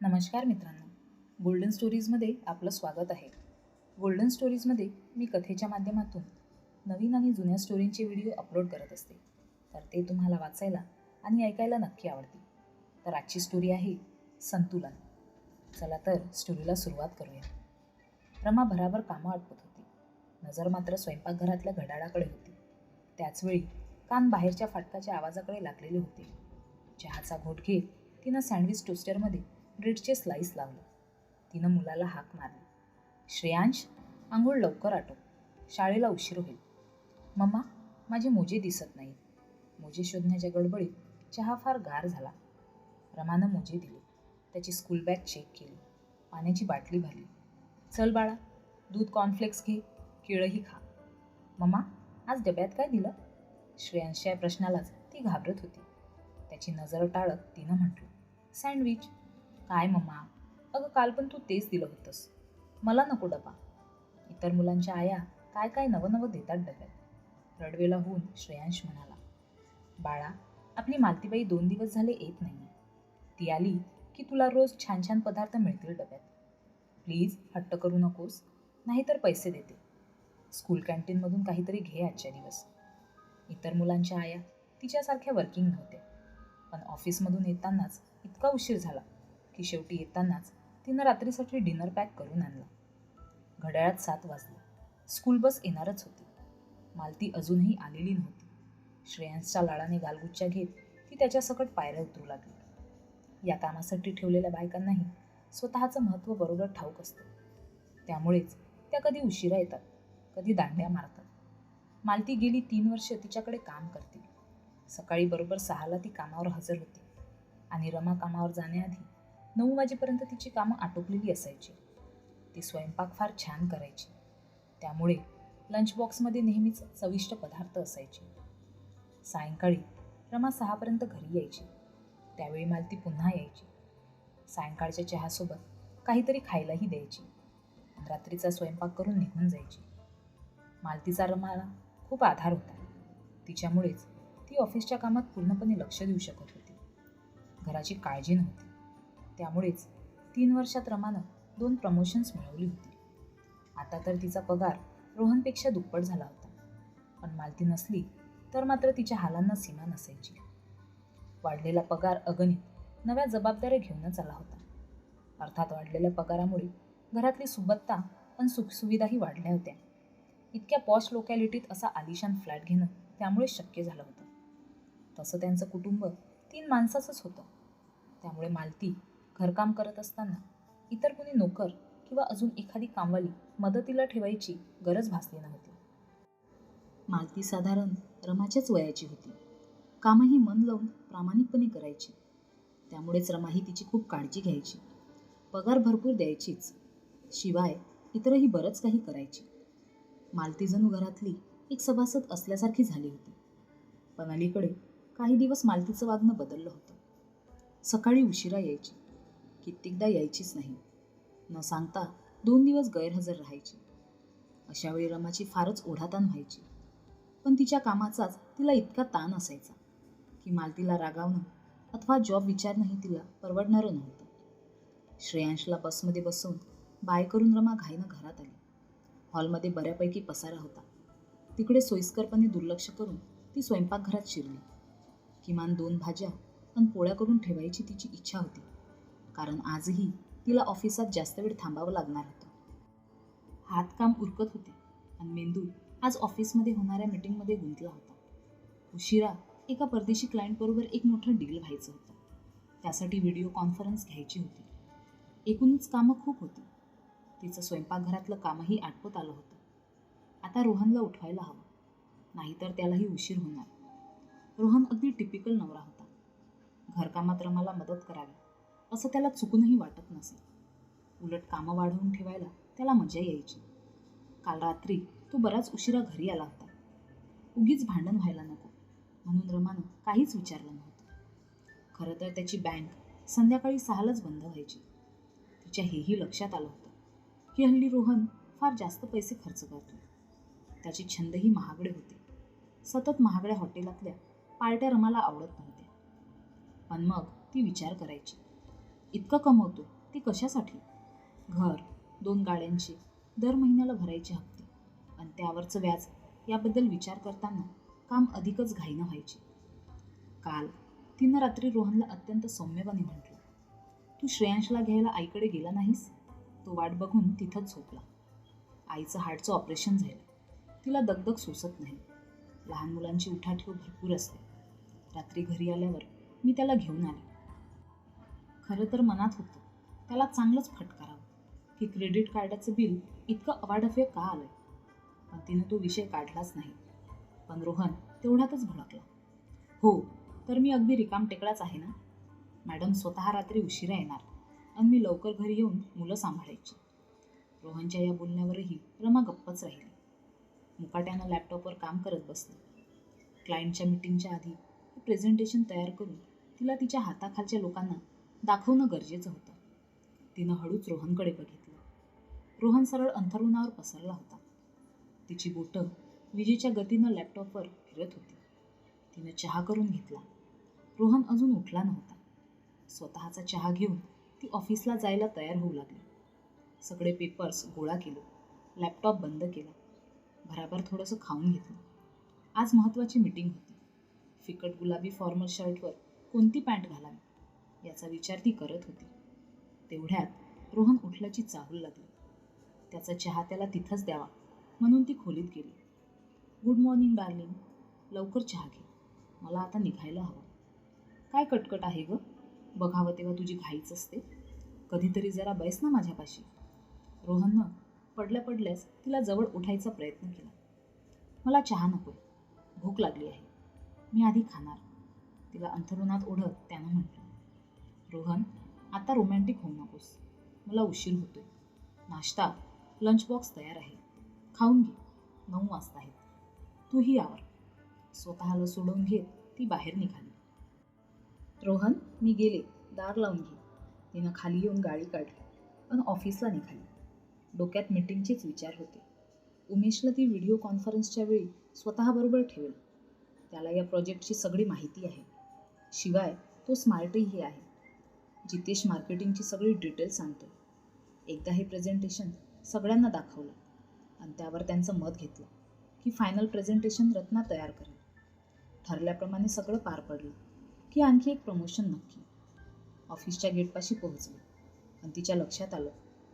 नमस्कार मित्रांनो. गोल्डन स्टोरीजमध्ये आपलं स्वागत आहे. गोल्डन स्टोरीजमध्ये मी कथेच्या माध्यमातून नवीन आणि जुन्या स्टोरींचे व्हिडिओ अपलोड करत असते. तर ते तुम्हाला वाचायला आणि ऐकायला नक्की आवडते तर आजची स्टोरी आहे संतुलन. चला तर स्टोरीला सुरुवात करूया. रमा भराभर कामं आटपत होती. नजर मात्र स्वयंपाकघरातल्या घड्याळाकडे होती. त्याचवेळी कान बाहेरच्या फाटकाच्या आवाजाकडे लागलेले होते. चहाचा घोट घेत तिनं सँडविच टोस्टरमध्ये ब्रेडचे स्लाईस लावले. तिनं मुलाला हाक मारली. श्रेयांश आंघोळ लवकर आटो शाळेला उशीर होईल. मम्मा माझे मोजे दिसत नाहीत. मोजे शोधण्याच्या गडबडीत चहा फार गार झाला. रमानं मोजे दिले. त्याची स्कूल बॅग चेक केली. पाण्याची बाटली भरली. चल बाळा दूध कॉर्नफ्लेक्स घे केळंही खा. मम्मा आज डब्यात काय दिलं? श्रेयांशच्या या प्रश्नालाच ती घाबरत होती. त्याची नजर टाळत तिनं म्हटलं सँडविच काय मम्मा? अगं काल पण तू तेच दिलं होतंस. मला नको डबा. इतर मुलांच्या आया काय काय नवं नवं देतात डब्यात. रडवेला होऊन श्रेयांश म्हणाला बाळा आपली मालतीबाई दोन दिवस झाले येत नाही ती आली की तुला रोज छान छान पदार्थ मिळतील डब्यात. प्लीज हट्ट करू नकोस नाहीतर पैसे देते. स्कूल कॅन्टीनमधून काहीतरी घे आजच्या दिवस. इतर मुलांच्या आया तिच्यासारख्या वर्किंग नव्हत्या. पण ऑफिसमधून येतानाच इतका उशीर झाला. की शेवटी येतानाच तिनं रात्रीसाठी डिनर पॅक करून आणला. घड्याळात सात वाजले. स्कूल बस येणारच होती. मालती अजूनही आलेली नव्हती. श्रेयांसच्या लाडाने गालगुच्च्या घेत ती त्याच्यासकट पायऱ्या उतरू लागली. या कामासाठी ठेवलेल्या बायकांनाही स्वतःचं महत्त्व बरोबर ठाऊक असतं. त्यामुळेच त्या कधी उशिरा येतात कधी दांड्या मारतात. मालती गेली तीन वर्ष तिच्याकडे काम करते. सकाळी बरोबर सहाला ती कामावर हजर होती आणि रमा कामावर जाण्याआधी नऊ वाजेपर्यंत तिची कामं आटोपलेली असायची. ती स्वयंपाक फार छान करायची. त्यामुळे लंच बॉक्समध्ये नेहमीच चविष्ट पदार्थ असायचे. सायंकाळी रमा सहापर्यंत घरी यायची. त्यावेळी मालती पुन्हा यायची. सायंकाळच्या चहासोबत काहीतरी खायलाही द्यायची. रात्रीचा स्वयंपाक करून निघून जायची. मालतीचा रमाला खूप आधार होता. तिच्यामुळेच ती ऑफिसच्या कामात पूर्णपणे लक्ष देऊ शकत होती. घराची काळजी नव्हती. त्यामुळेच तीन वर्षात रमानं दोन प्रमोशन्स मिळवली होती. आता तर तिचा पगार रोहनपेक्षा दुप्पट झाला होता. पण मालती नसली तर मात्र तिच्या हालांना सीमा नसायची. वाढलेला पगार अगणित नव्या जबाबदाऱ्या घेऊनच आला होता. अर्थात वाढलेल्या पगारामुळे घरातली सुबत्ता पण सुखसुविधाही वाढल्या होत्या. इतक्या पॉश लोकॅलिटीत असा आलिशान फ्लॅट घेणं त्यामुळे शक्य झालं होतं. तसं त्यांचं कुटुंब तीन माणसाचंच होतं. त्यामुळे मालती घरकाम करत असताना इतर कुणी नोकर किंवा अजून एखादी कामवाली मदतीला ठेवायची गरज भासली नव्हती. मालती साधारण रमाच्याच वयाची होती. कामही मन लावून प्रामाणिकपणे करायची. त्यामुळेच रमाही तिची खूप काळजी घ्यायची. पगार भरपूर द्यायचीच. शिवाय इतरही बरंच काही करायची. मालती जणू घरातली एक सभासद असल्यासारखी झाली होती. पण अलीकडे काही दिवस मालतीचं वागणं बदललं होतं. सकाळी उशिरा यायची. कित्येकदा यायचीच नाही. न सांगता दोन दिवस गैरहजर राहायची. अशावेळी रमाची फारच ओढाताण व्हायची. पण तिच्या कामाचाच तिला इतका ताण असायचा की मालतीला रागावणं अथवा जॉब विचारणंही तिला परवडणारं नव्हतं. श्रेयांशला बसमध्ये बसवून बाय करून रमा घाईनं घरात आली. हॉलमध्ये बऱ्यापैकी पसारा होता. तिकडे सोयीस्करपणे दुर्लक्ष करून ती स्वयंपाकघरात शिरली. किमान दोन भाज्या आणि पोळ्या करून ठेवायची तिची इच्छा होती. कारण आजही तिला ऑफिसात जास्त वेळ थांबावं लागणार होतं. हातकाम उरकत होते आणि मेंदू आज ऑफिसमध्ये होणाऱ्या मीटिंगमध्ये गुंतला होता. उशिरा एका परदेशी क्लायंटबरोबर एक मोठं डील व्हायचं होतं. त्यासाठी व्हिडिओ कॉन्फरन्स घ्यायची होती. एकूणच कामं खूप होती. तिचं स्वयंपाकघरातलं कामही आटपत आलं होतं. आता रोहनला उठवायला हवं. नाहीतर त्यालाही उशीर होणार. रोहन अगदी टिपिकल नवरा होता. घरकामात रमाला मदत करावी. असं त्याला चुकूनही वाटत नसे. उलट कामं वाढवून ठेवायला त्याला मजा यायची. काल रात्री तो बराच उशिरा घरी आला होता. उगीच भांडण व्हायला नको. म्हणून रमानं काहीच विचारलं नव्हतं. खरं तर त्याची बँक संध्याकाळी सहालाच बंद व्हायची. तिच्या हेही लक्षात आलं होतं. की हल्ली रोहन फार जास्त पैसे खर्च करतो त्याचे छंदही महागडे होते. सतत महागड्या हॉटेलातल्या पार्ट्या रमाला आवडत नव्हत्या. पण मग ती विचार करायची. इतकं कमवतो ते कशासाठी? घर दोन गाड्यांचे दर महिन्याला भरायचे हप्ते आणि त्यावरचं व्याज याबद्दल विचार करताना काम अधिकच घाईनं व्हायचे. काल तिनं रात्री रोहनला अत्यंत सौम्यपणे म्हटलं तू श्रेयांशला घ्यायला आईकडे गेला नाहीस? तो वाट बघून तिथंच झोपला. आईचं हार्टचं ऑपरेशन झालं. तिला दगदग सोसत नाही. लहान मुलांची उठाठेव भरपूर असते. रात्री घरी आल्यावर मी त्याला घेऊन आले. खरं तर मनात होतं. त्याला चांगलंच फटकारावं. की क्रेडिट कार्डाचं बिल इतकं अवाढव्य का आलं पण तिनं तो विषय काढलाच नाही. पण रोहन तेवढ्यातच भडकला. हो तर मी अगदी रिकाम टेकडाच आहे ना? मॅडम स्वतः रात्री उशिरा येणार आणि मी लवकर घरी येऊन मुलं सांभाळायची. रोहनच्या या बोलण्यावरही रमा गप्पच राहिली. मुकाट्यानं लॅपटॉपवर काम करत बसली. क्लायंटच्या मिटिंगच्या आधी प्रेझेंटेशन तयार करून तिला तिच्या हाताखालच्या लोकांना दाखवणं गरजेचं होतं. तिनं हळूच रोहनकडे बघितलं. रोहन सरळ अंथरुणावर पसरला होता. तिची बोटं विजेच्या गतीनं लॅपटॉपवर फिरत होती. तिनं चहा करून घेतला. रोहन अजून उठला नव्हता. स्वतःचा चहा घेऊन ती ऑफिसला जायला तयार होऊ लागली. सगळे पेपर्स गोळा केले. लॅपटॉप बंद केला. भराभर थोडंसं खाऊन घेतलं. आज महत्त्वाची मीटिंग होती. फिकट गुलाबी फॉर्मल शर्टवर कोणती पॅन्ट घालावी? याचा विचार ती करत होती. तेवढ्यात रोहन उठल्याची चाहूल लागली. त्याचा चहा त्याला तिथंच द्यावा म्हणून ती खोलीत गेली. गुड मॉर्निंग डार्लिंग लवकर चहा घे. मला आता निघायला हवं. काय कटकट आहे ग? बघावं तेव्हा तुझी घाईच असते. कधीतरी जरा बैस ना माझ्यापाशी. रोहननं पडल्या पडल्यास तिला जवळ उठायचा प्रयत्न केला. मला चहा नको भूक लागली आहे. मी आधी खाणार. तिला अंथरुणात ओढत त्यानं म्हटलं. आता रोमॅन्टिक होऊ नकोस. मला उशीर होतोय. नाश्ता लंच बॉक्स तयार आहे. खाऊन घे. नऊ वाजता आहेत. तूही आवर स्वतःला सोडवून घेत ती बाहेर निघाली. रोहन मी गेले. दार लावून घे. तिनं खाली येऊन गाडी काढली पण ऑफिसला निघाली. डोक्यात मीटिंगचेच विचार होते. उमेशला ती व्हिडिओ कॉन्फरन्सच्या वेळी स्वतःबरोबर ठेवेल. त्याला या प्रोजेक्टची सगळी माहिती आहे. शिवाय तो स्मार्टही आहे. जितेश मार्केटिंगची सगळी डिटेल सांगतो एकदा हे प्रेझेंटेशन सगळ्यांना दाखवलं आणि त्यावर त्यांचं मत घेतलं की फायनल प्रेझेंटेशन रत्ना तयार करेल. ठरल्याप्रमाणे सगळं पार पडलं की आणखी एक प्रमोशन नक्की. ऑफिसच्या गेटपाशी पोहोचली आणि तिच्या लक्षात आलं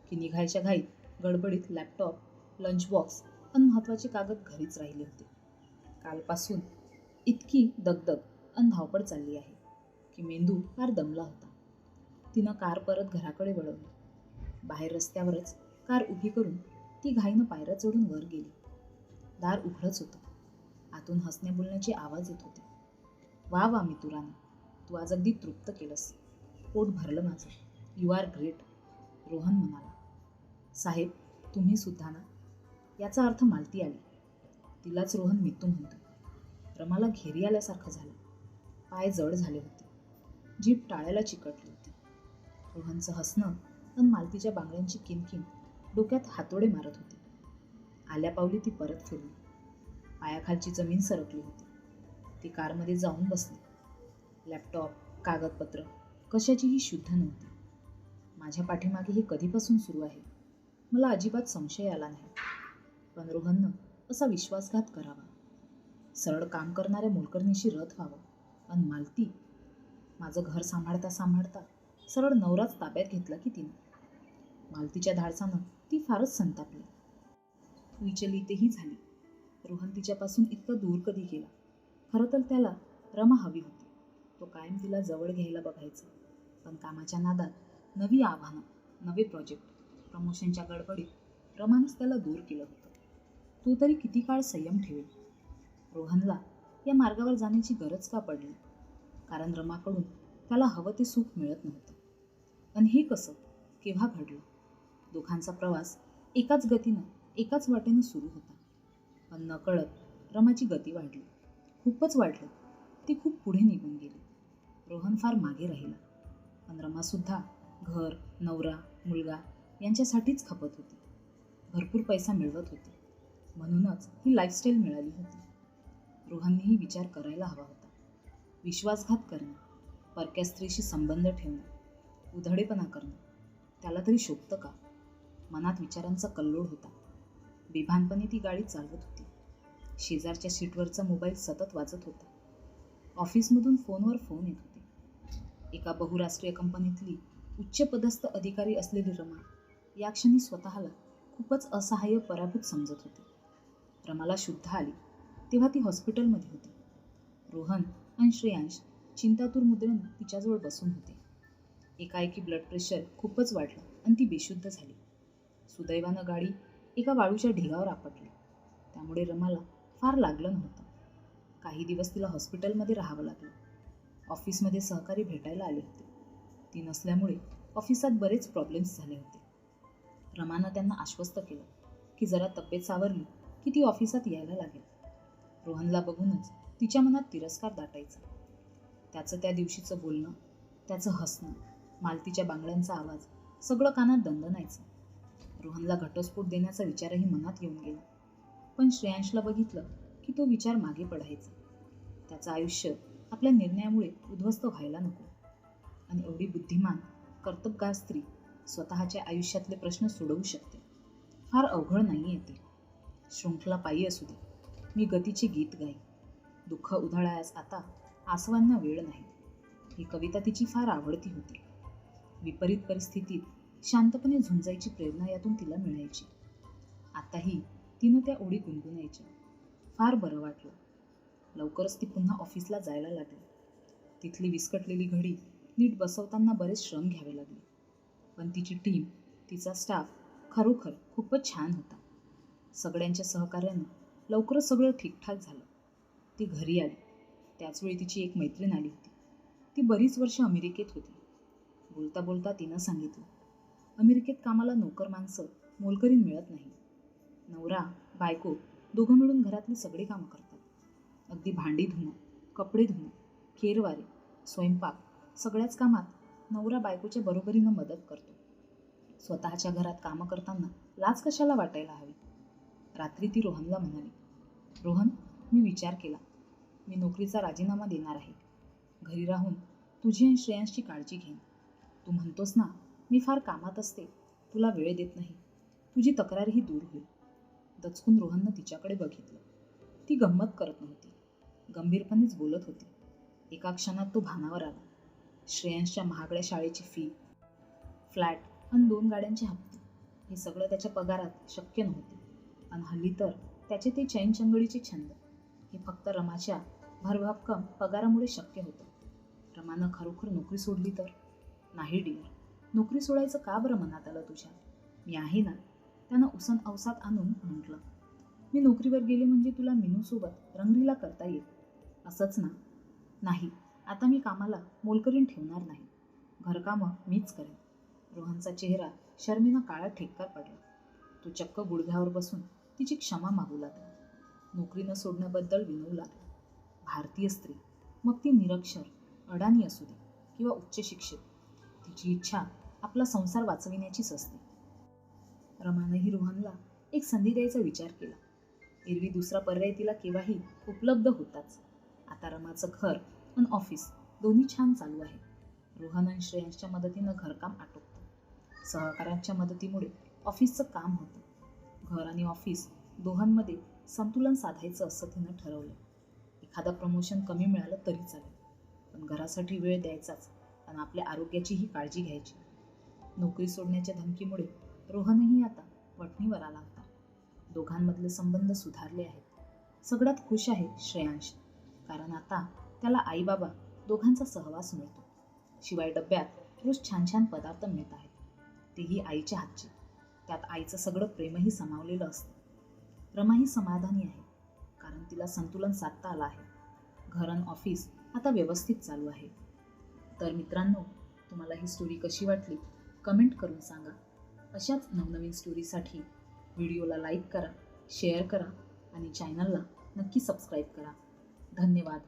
की निघायच्या घाईत गडबडीत लॅपटॉप लंच बॉक्स आणि महत्त्वाचे कागद घरीच राहिले होते. कालपासून इतकी दगदग आणि धावपळ चालली आहे की मेंदू फार दमला होता. तिनं कार परत घराकडे वळवली. बाहेर रस्त्यावरच कार उभी करून ती घाईनं पायऱ्या चढून वर गेली. दार उघडच होतं. आतून हसण्या बोलण्याचे आवाज येत होते. वा वा मी तू आज अगदी तृप्त केलंस. पोट भरलं माझं. यू आर ग्रेट रोहन म्हणाला. साहेब तुम्ही सुद्धा ना? याचा अर्थ मालती आली. तिलाच रोहन मितू म्हणतो. रमाला घेरी आल्यासारखं झालं. पाय जड झाले होते. जीभ टाळ्याला चिकटली. रोहनचं हसणं आणि मालतीच्या बांगड्यांची किनकिन डोक्यात हातोडे मारत होती. आल्या पावली ती परत फिरली पायाखालची जमीन सरकली होती. ती कारमध्ये जाऊन बसली. लॅपटॉप कागदपत्र कशाचीही शुद्ध नव्हती. माझ्या पाठीमागे हे कधीपासून सुरू आहे? मला अजिबात संशय आला नाही. पण रोहननं असा विश्वासघात करावा. सरळ काम करणाऱ्या मोलकर्णीशी रथ व्हावं. आणि मालती माझं घर सांभाळता सांभाळता सरळ नवराच ताब्यात घेतला की तिनं. मालतीच्या धाडसानं ती फारच संतापली. विचलितही झाली. रोहन तिच्यापासून इतकं दूर कधी गेला? खरं तर त्याला रमा हवी होती. तो कायम तिला जवळ घ्यायला बघायचा. पण कामाच्या नादात नवी आव्हानं नवे प्रोजेक्ट प्रमोशनच्या गडबडीत रमानेच त्याला दूर केलं होतं. तू तरी किती काळ संयम ठेवेल? रोहनला या मार्गावर जाण्याची गरज का पडली? कारण रमाकडून त्याला हवं ते सुख मिळत नव्हतं. आणि हे कसं? केव्हा घडलं? दोघांचा प्रवास एकाच गतीनं एकाच वाटेनं सुरू होता. पण नकळत रमाची गती वाढली. खूपच वाढली. ती खूप पुढे निघून गेली. रोहन फार मागे राहिला. पण रमासुद्धा घर नवरा मुलगा यांच्यासाठीच खपत होती. भरपूर पैसा मिळवत होती. म्हणूनच ही लाईफस्टाईल मिळाली होती. रोहननेही विचार करायला हवा होता. विश्वासघात करणं. परक्या स्त्रीशी संबंध ठेवणं उधळेपणा करणं त्याला तरी शोभतं का? मनात विचारांचा कल्लोळ होता. बेभानपणे ती गाडी चालवत होती. शेजारच्या सीटवरचा मोबाईल सतत वाजत होता. ऑफिसमधून फोनवर फोन येत होते. एका बहुराष्ट्रीय कंपनीतली उच्चपदस्थ अधिकारी असलेली रमा या क्षणी स्वतःला खूपच असहाय्य पराभूत समजत होती. रमाला शुद्ध आली तेव्हा ती हॉस्पिटलमध्ये होती. रोहन आणि श्रेयांश चिंतातूर मुद्रेनं तिच्याजवळ बसून होते. एकाएकी ब्लड प्रेशर खूपच वाढलं आणि ती बेशुद्ध झाली. सुदैवानं गाडी एका वाळूच्या ढिगावर आपटली. त्यामुळे रमाला फार लागलं नव्हतं. काही दिवस तिला हॉस्पिटलमध्ये राहावं लागलं. ऑफिसमध्ये सहकारी भेटायला आले होते. ती नसल्यामुळे ऑफिसात बरेच प्रॉब्लेम्स झाले होते. रमानं त्यांना आश्वस्त केलं की जरा तब्येत सावरली की ती ऑफिसात यायला लागेल. रोहनला बघूनच तिच्या मनात तिरस्कार दाटायचा. त्याचं त्या दिवशीचं बोलणं त्याचं हसणं मालतीच्या बांगड्यांचा आवाज सगळं कानात दणदणायचं. रोहनला घटस्फोट देण्याचा विचारही मनात येऊन गेला. पण श्रेयांशला बघितलं की तो विचार मागे पडायचा. त्याचं आयुष्य आपल्या निर्णयामुळे उद्ध्वस्त व्हायला नको. आणि एवढी बुद्धिमान कर्तबगार स्त्री स्वतःच्या आयुष्यातले प्रश्न सोडवू शकते. फार अवघड नाही येते शृंखला पायी असू दे. मी गतीची गीत गाई दुःख उधळायास आता आसवांना वेळ नाही. ही कविता तिची फार आवडती होती. विपरीत परिस्थितीत शांतपणे झुंजायची प्रेरणा यातून तिला मिळायची. आताही तिनं त्या ओढी गुणगुणायच्या. फार बरं वाटलं. लवकरच ती पुन्हा ऑफिसला जायला लागली. तिथली विस्कटलेली घडी नीट बसवताना बरेच श्रम घ्यावे लागले. पण तिची टीम तिचा स्टाफ खरोखर खूपच छान होता. सगळ्यांच्या सहकार्यानं लवकरच सगळं ठीकठाक झालं. ती घरी आली. त्याचवेळी तिची एक मैत्रीण आली होती. ती बरीच वर्ष अमेरिकेत होती. बोलता बोलता तिनं सांगितलं अमेरिकेत कामाला नोकर माणसं मोलकरी मिळत नाही. नवरा बायको दोघं मिळून घरातली सगळी कामं करतात. अगदी भांडी धुणं कपडे धुणं खेरवारी स्वयंपाक सगळ्याच कामात नवरा बायकोच्या बरोबरीनं मदत करतो. स्वतःच्या घरात कामं करताना लाज कशाला वाटायला हवी? रात्री ती रोहनला म्हणाली रोहन मी विचार केला. मी नोकरीचा राजीनामा देणार आहे. घरी राहून तुझी आणि श्रेयांशी काळजी घेईन. तू म्हणतोस ना मी फार कामात असते तुला वेळ देत नाही. तुझी तक्रारही दूर होईल. दचकून रोहननं तिच्याकडे बघितलं. ती गंमत करत नव्हती. गंभीरपणेच बोलत होती. एका क्षणात तो भानावर आला. श्रेयांशच्या महागड्या शाळेची फी फ्लॅट आणि दोन गाड्यांचे हप्ते हे सगळं त्याच्या पगारात शक्य नव्हते. आणि हल्ली तर त्याचे ते चैनचंगळीचे छंद. हे फक्त रमाच्या भरभक्कम पगारामुळे शक्य होतं. रमानं खरोखर नोकरी सोडली तर? नाही डिअर नोकरी सोडायचं का बरं मनात आलं तुझ्या? मी आहे ना? त्यानं उसन अवसात आणून म्हटलं. मी नोकरीवर गेले म्हणजे तुला मिनूसोबत रंगरीला करता येईल? असंच ना? नाही आता मी कामाला मोलकरीन ठेवणार नाही. घरकामं मीच करेन. रोहनचा चेहरा शर्मीनं काळा ठेक्कार पडला. तो चक्क गुडघ्यावर बसून तिची क्षमा मागू लागला. नोकरी न सोडण्याबद्दल विनवू लागला भारतीय स्त्री. मग ती निरक्षर अडाणी असू दे किंवा उच्च शिक्षित. तिची इच्छा आपला संसार वाचविण्याचीच असते. रमानंही रोहनला एक संधी द्यायचा विचार केला. एरवी दुसरा पर्याय तिला केव्हाही उपलब्ध होताच. आता रमाचं घर आणि ऑफिस दोन्ही छान चालू आहे. रोहन आणि श्रेयांच्या मदतीनं घरकाम आटोपतं. सहकाऱ्यांच्या मदतीमुळे ऑफिसचं काम होतं. घर आणि ऑफिस दोघांमध्ये संतुलन साधायचं असं तिनं ठरवलं. एखादा प्रमोशन कमी मिळालं तरी चालेल. पण घरासाठी वेळ द्यायचाच आणि आपल्या आरोग्याचीही काळजी घ्यायची. नोकरी सोडण्याच्या धमकीमुळे रोहनही आता वटणीवर आला होता. दोघांमधले संबंध सुधारले आहेत. सगळ्यात खुश आहे श्रेयांश. कारण आता त्याला आईबाबा दोघांचा सहवास मिळतो. शिवाय डब्यात रोज छान छान पदार्थ मिळत आहेत. तेही आईच्या हातचे. त्यात आईचं सगळं प्रेमही समावलेलं असतं. रमाही समाधानी आहे. कारण तिला संतुलन साधता आलं आहे. घर आणि ऑफिस आता व्यवस्थित चालू आहे. तर मित्रांनो तुम्हाला ही स्टोरी कशी वाटली? कमेंट करून सांगा. अशाच नवनवीन स्टोरीसाठी व्हिडिओला लाईक करा शेअर करा आणि चॅनलला नक्की सबस्क्राईब करा. धन्यवाद.